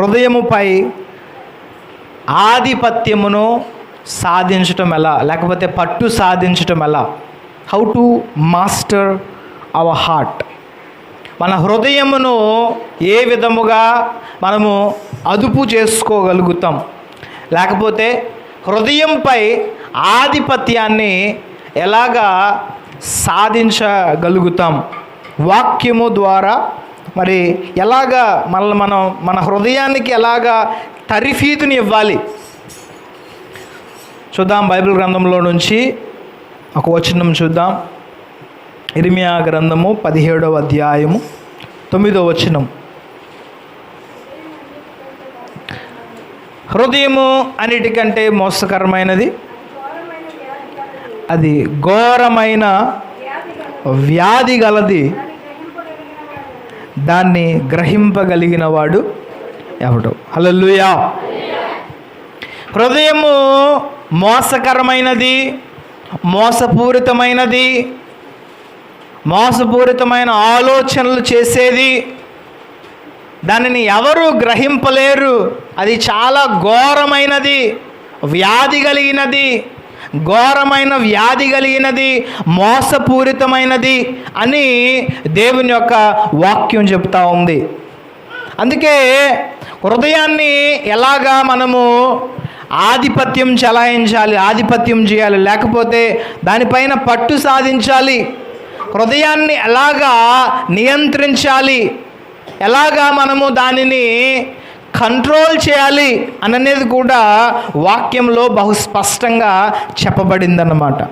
హృదయముపై ఆధిపత్యమును సాధించటం ఎలా? లేకపోతే పట్టు సాధించటం ఎలా? How to master our heart మన హృదయమును ఏ విధముగా మనము అదుపు చేసుకోగలుగుతాం? లేకపోతే హృదయంపై ఆధిపత్యాన్ని ఎలాగా సాధించగలుగుతాం? వాక్యము ద్వారా మరి ఎలాగా మనల్ని మనం మన హృదయానికి ఎలాగా తరిఫీదుని ఇవ్వాలి? చూద్దాం బైబిల్ గ్రంథంలో నుంచి ఒక వచనం చూద్దాం. ఇరిమియా గ్రంథము పదిహేడవ అధ్యాయము తొమ్మిదవ వచనం. హృదయము అన్నిటికంటే మోసకరమైనది? అది ఘోరమైన వ్యాధి గలది. దాన్ని గ్రహింపగలిగిన వాడు ఎవడు? హలల్లుయా. హృదయము మోసకరమైనది మోసపూరితమైనది మోసపూరితమైన ఆలోచనలు చేసేది. దానిని ఎవరు గ్రహింపలేరు? అది చాలా ఘోరమైనది వ్యాధి కలిగినది. ఘోరమైన వ్యాధి కలిగినది మోసపూరితమైనది అని దేవుని యొక్క వాక్యం చెప్తా ఉంది. అందుకే హృదయాన్ని ఎలాగా మనము ఆధిపత్యం చలాయించాలి ఆధిపత్యం చేయాలి లేకపోతే దానిపైన పట్టు సాధించాలి హృదయాన్ని ఎలాగా నియంత్రించాలి ఎలాగా మనము దానిని కంట్రోల్ చేయాలి అననేది కూడా వాక్యంలో బహు స్పష్టంగా చెప్పబడిందన్నమాట.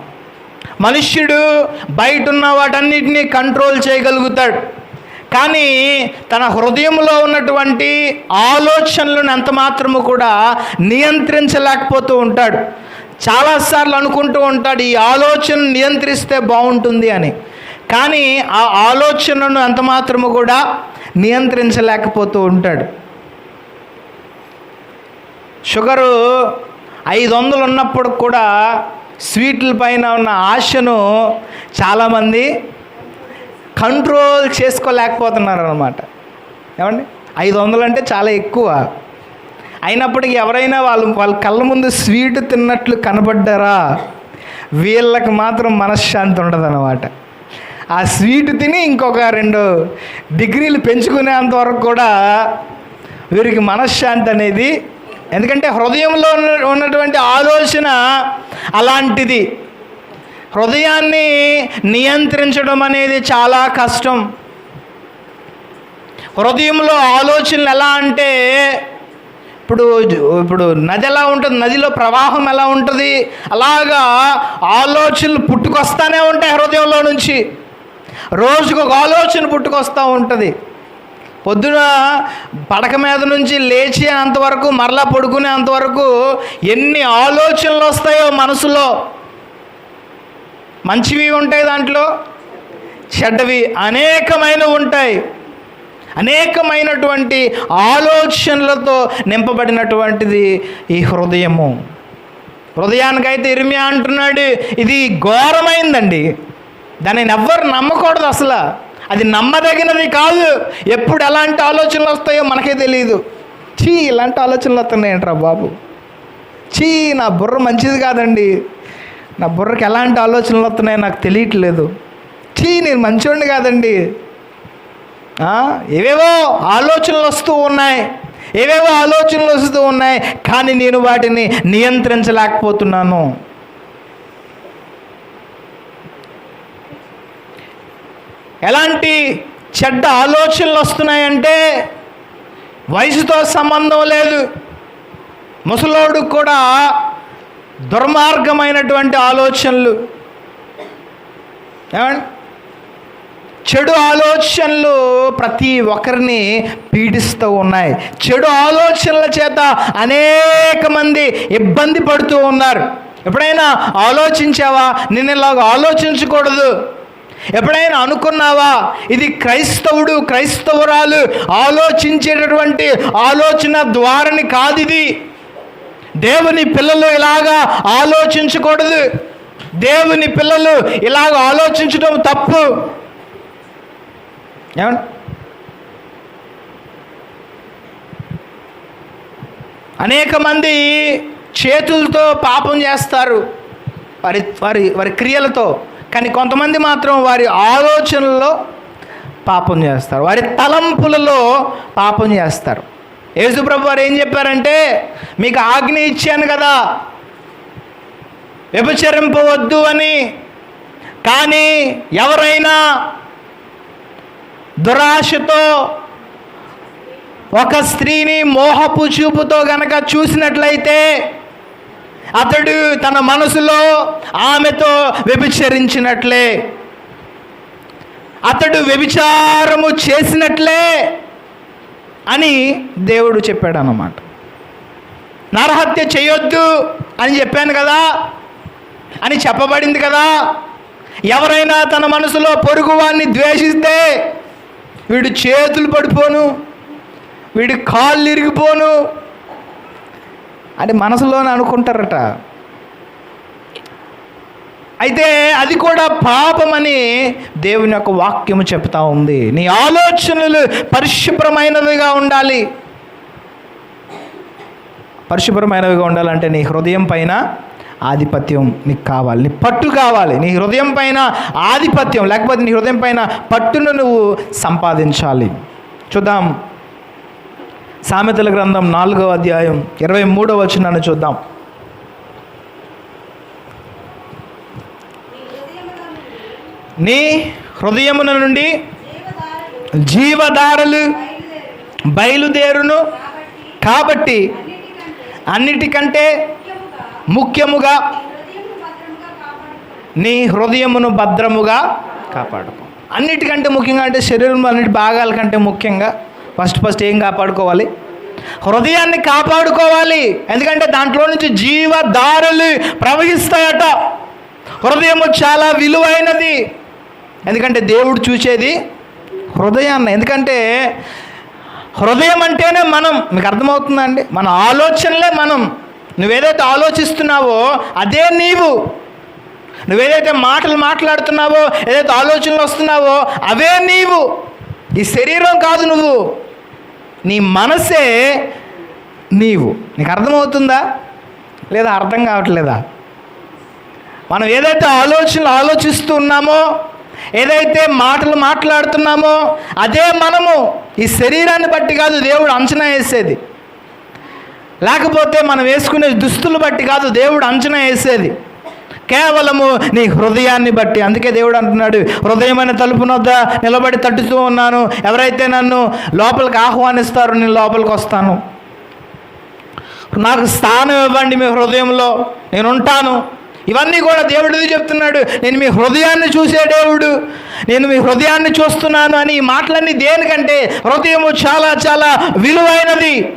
మనుష్యుడు బయట ఉన్న వాటన్నిటినీ కంట్రోల్ చేయగలుగుతాడు. కానీ తన హృదయంలో ఉన్నటువంటి ఆలోచనలను ఎంత మాత్రము కూడా నియంత్రించలేకపోతూ ఉంటాడు. చాలాసార్లు అనుకుంటూ ఉంటాడు ఈ ఆలోచన నియంత్రిస్తే బాగుంటుంది అని. కానీ ఆ ఆలోచనను ఎంత మాత్రము కూడా నియంత్రించలేకపోతూ ఉంటాడు. షుగరు ఐదు వందలు ఉన్నప్పుడు కూడా స్వీట్ల పైన ఉన్న ఆశను చాలామంది కంట్రోల్ చేసుకోలేకపోతున్నారు అనమాట ఏమండి? ఐదు వందలు అంటే చాలా ఎక్కువ. అయినప్పటికీ ఎవరైనా వాళ్ళు వాళ్ళ కళ్ళ ముందు స్వీట్ తిన్నట్లు కనబడ్డారా? వీళ్ళకి మాత్రం మనశ్శాంతి ఉండదన్నమాట. ఆ స్వీట్ తిని ఇంకొక రెండు డిగ్రీలు పెంచుకునేంత వరకు కూడా వీరికి మనశ్శాంతి అనేది ఎందుకంటే హృదయంలో ఉన్నటువంటి ఆలోచన అలాంటిది. హృదయాన్ని నియంత్రించడం అనేది చాలా కష్టం. హృదయంలో ఆలోచనలు ఎలా అంటే ఇప్పుడు ఇప్పుడు నది ఎలా ఉంటుంది? నదిలో ప్రవాహం ఎలా ఉంటుంది? అలాగా ఆలోచనలు పుట్టుకొస్తానే ఉంటాయి హృదయంలో నుంచి. రోజుకు ఒక ఆలోచన పుట్టుకొస్తూ ఉంటుంది. పొద్దున పడక మీద నుంచి లేచి అంతవరకు మరలా పడుకునేంతవరకు ఎన్ని ఆలోచనలు వస్తాయో మనసులో. మంచివి ఉంటాయి దాంట్లో చెడ్డవి అనేకమైనవి ఉంటాయి. అనేకమైనటువంటి ఆలోచనలతో నింపబడినటువంటిది ఈ హృదయము. హృదయానికైతే ఇరిమి అంటున్నాడు ఇది ఘోరమైందండి. దానిని ఎవ్వరు నమ్మకూడదు అసలు. అది నమ్మదగినది కాదు. ఎప్పుడు ఎలాంటి ఆలోచనలు వస్తాయో మనకే తెలియదు చీ ఇలాంటి ఆలోచనలు వస్తున్నాయంట్రా బాబు. చీ నా బుర్ర మంచిది కాదండి. నా బుర్రకి ఎలాంటి ఆలోచనలు వస్తున్నాయో నాకు తెలియట్లేదు. చీ నేను మంచివాడిని కాదండి. ఏవేవో ఆలోచనలు వస్తూ ఉన్నాయి. ఏవేవో ఆలోచనలు వస్తూ ఉన్నాయి. కానీ నేను వాటిని నియంత్రించలేకపోతున్నాను. ఎలాంటి చెడ్డ ఆలోచనలు వస్తున్నాయంటే వయసుతో సంబంధం లేదు. ముసలోడు కూడా దుర్మార్గమైనటువంటి ఆలోచనలు. ఏమండి? చెడు ఆలోచనలు ప్రతి ఒక్కరిని పీడిస్తూ ఉన్నాయి. చెడు ఆలోచనల చేత అనేక మంది ఇబ్బంది పడుతూ ఉన్నారు. ఎప్పుడైనా ఆలోచించావా? నేను ఇలాగ ఆలోచించకూడదు. ఎప్పుడైనా అనుకున్నావా? ఇది క్రైస్తవుడు క్రైస్తవురాలు ఆలోచించేటటువంటి ఆలోచన ద్వారని కాదు ఇది దేవుని పిల్లలు ఇలాగా ఆలోచించకూడదు. దేవుని పిల్లలు ఇలాగ ఆలోచించడం తప్పు. ఏమండి? అనేక మంది చేతులతో పాపం చేస్తారు. వారి వారి వారి క్రియలతో. కానీ కొంతమంది మాత్రం వారి ఆలోచనల్లో పాపం చేస్తారు. వారి తలంపులలో పాపం చేస్తారు. యేసుప్రభు వారు ఏం చెప్పారంటే మీకు ఆజ్ఞ ఇచ్చాను కదా వ్యభిచరింపవద్దు అని. కానీ ఎవరైనా దురాశతో ఒక స్త్రీని మోహపు చూపుతో గనక చూసినట్లయితే అతడు తన మనసులో ఆమెతో వ్యభిచరించినట్లే. అతడు వ్యభిచారము చేసినట్లే అని దేవుడు చెప్పాడు అన్నమాట నరహత్య చేయొద్దు అని చెప్పాను కదా అని చెప్పబడింది కదా. ఎవరైనా తన మనసులో పొరుగువాన్ని ద్వేషిస్తే వీడు చేతులు పడిపోను వీడి కాళ్ళు ఇరిగిపోను అంటే మనసులోనే అనుకుంటారట. అయితే అది కూడా పాపమని దేవుని యొక్క వాక్యము చెప్తా ఉంది. నీ ఆలోచనలు పరిశుభ్రమైనవిగా ఉండాలి. పరిశుభ్రమైనవిగా ఉండాలంటే నీ హృదయం పైన ఆధిపత్యం నీకు కావాలి. నీ పట్టు కావాలి. నీ హృదయం పైన ఆధిపత్యం లేకపోతే నీ హృదయం పైన పట్టును నువ్వు సంపాదించాలి. చూద్దాం. సామెతల గ్రంథం నాలుగవ అధ్యాయం ఇరవై మూడవ వచనాన్ని చూద్దాం. నీ హృదయమున నుండి జీవధారలు బయలుదేరును. కాబట్టి అన్నిటికంటే ముఖ్యముగా నీ హృదయమును భద్రముగా కాపాడుకో. అన్నిటికంటే ముఖ్యంగా అంటే శరీరం అన్నిటి భాగాల కంటే ముఖ్యంగా ఫస్ట్ ఫస్ట్ ఏం కాపాడుకోవాలి? హృదయాన్ని కాపాడుకోవాలి. ఎందుకంటే దాంట్లో నుంచి జీవధారలు ప్రవహిస్తాయట. హృదయము చాలా విలువైనది. ఎందుకంటే దేవుడు చూసేది హృదయాన్ని. ఎందుకంటే హృదయం అంటేనే మనం. మీకు అర్థమవుతుందండి? మన ఆలోచనలే మనం. నువ్వేదైతే ఆలోచిస్తున్నావో అదే నీవు. నువ్వేదైతే మాటలు మాట్లాడుతున్నావో ఏదైతే ఆలోచనలు వస్తున్నావో అవే నీవు. ఈ శరీరం కాదు నువ్వు. నీ మనసే నీవు. నీకు అర్థమవుతుందా? లేదా అర్థం కావట్లేదా? మనం ఏదైతే ఆలోచనలు ఆలోచిస్తూ ఉన్నామో ఏదైతే మాటలు మాట్లాడుతున్నామో అదే మనము ఈ శరీరాన్ని బట్టి కాదు దేవుడు అంచనా వేసేది. లేకపోతే మనం వేసుకునే దుస్తులు బట్టి కాదు దేవుడు అంచనా వేసేది. కేవలము నీ హృదయాన్ని బట్టి. అందుకే దేవుడు అంటున్నాడు హృదయమైన తలుపు నొద్ద నిలబడి తట్టుతూ ఉన్నాను. ఎవరైతే నన్ను లోపలికి ఆహ్వానిస్తారో నేను లోపలికి వస్తాను. నాకు స్థానం ఇవ్వండి మీ హృదయంలో. నేను ఉంటాను ఇవన్నీ కూడా దేవుడు చెప్తున్నాడు? నేను మీ హృదయాన్ని చూసే దేవుడు. నేను మీ హృదయాన్ని చూస్తున్నాను అని ఈ మాటలన్నీ దేనికంటే? హృదయము చాలా చాలా విలువైనది.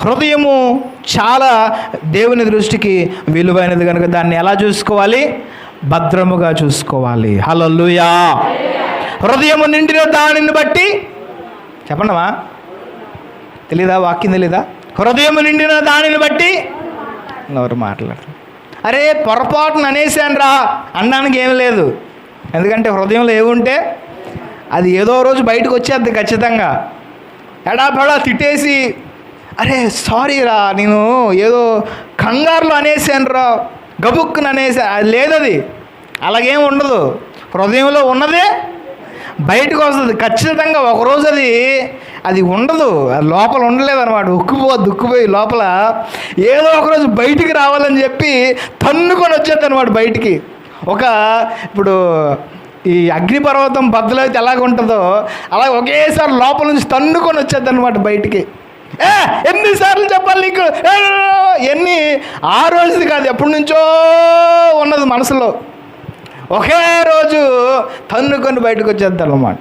హృదయము చాలా దేవుని దృష్టికి విలువైనది కనుక దాన్ని ఎలా చూసుకోవాలి? భద్రముగా చూసుకోవాలి. హలల్లుయా. హృదయము నిండిన దానిని బట్టి చెప్పండమా తెలీదా? వాక్యం తెలీదా? హృదయము నిండిన దానిని బట్టి ఎవరు మాట్లాడతారు అరే పొరపాటున అనేసాను రా అనడానికి ఏం లేదు. ఎందుకంటే హృదయంలో ఏముంటే అది ఏదో రోజు బయటకు వచ్చేది ఖచ్చితంగా. ఎడాపెడా తిట్టేసి అరే సారీ రా నేను ఏదో కంగారులో అనేసాను రా గబుక్కుని అనేసా అది లేదది. అలాగేం ఉండదు. హృదయంలో ఉన్నదే బయటకు వస్తుంది. ఖచ్చితంగా ఒకరోజు అది అది ఉండదు. అది లోపల ఉండలేదు అనమాట ఉక్కుపోద్ది ఉక్కుపోయి లోపల. ఏదో ఒకరోజు బయటికి రావాలని చెప్పి తన్నుకొని వచ్చేది అనమాట బయటికి. ఒక ఇప్పుడు ఈ అగ్నిపర్వతం బద్దలైతే ఎలాగ ఉంటుందో అలా ఒకేసారి లోపల నుంచి తన్నుకొని వచ్చేది అనమాట బయటికి. ఏ ఎన్నిసార్లు చెప్పాలి నీకు? ఏ, ఎన్ని? ఆ రోజుది కాదు ఎప్పటి నుంచో ఉన్నది మనసులో. ఒకే రోజు తన్నుకొని బయటకు వచ్చేద్దాం అన్నమాట.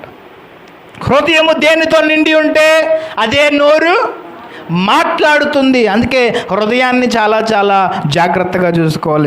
హృదయము దేనితో నిండి ఉంటే అదే నోరు మాట్లాడుతుంది. అందుకే హృదయాన్ని చాలా చాలా జాగ్రత్తగా చూసుకోవాలి.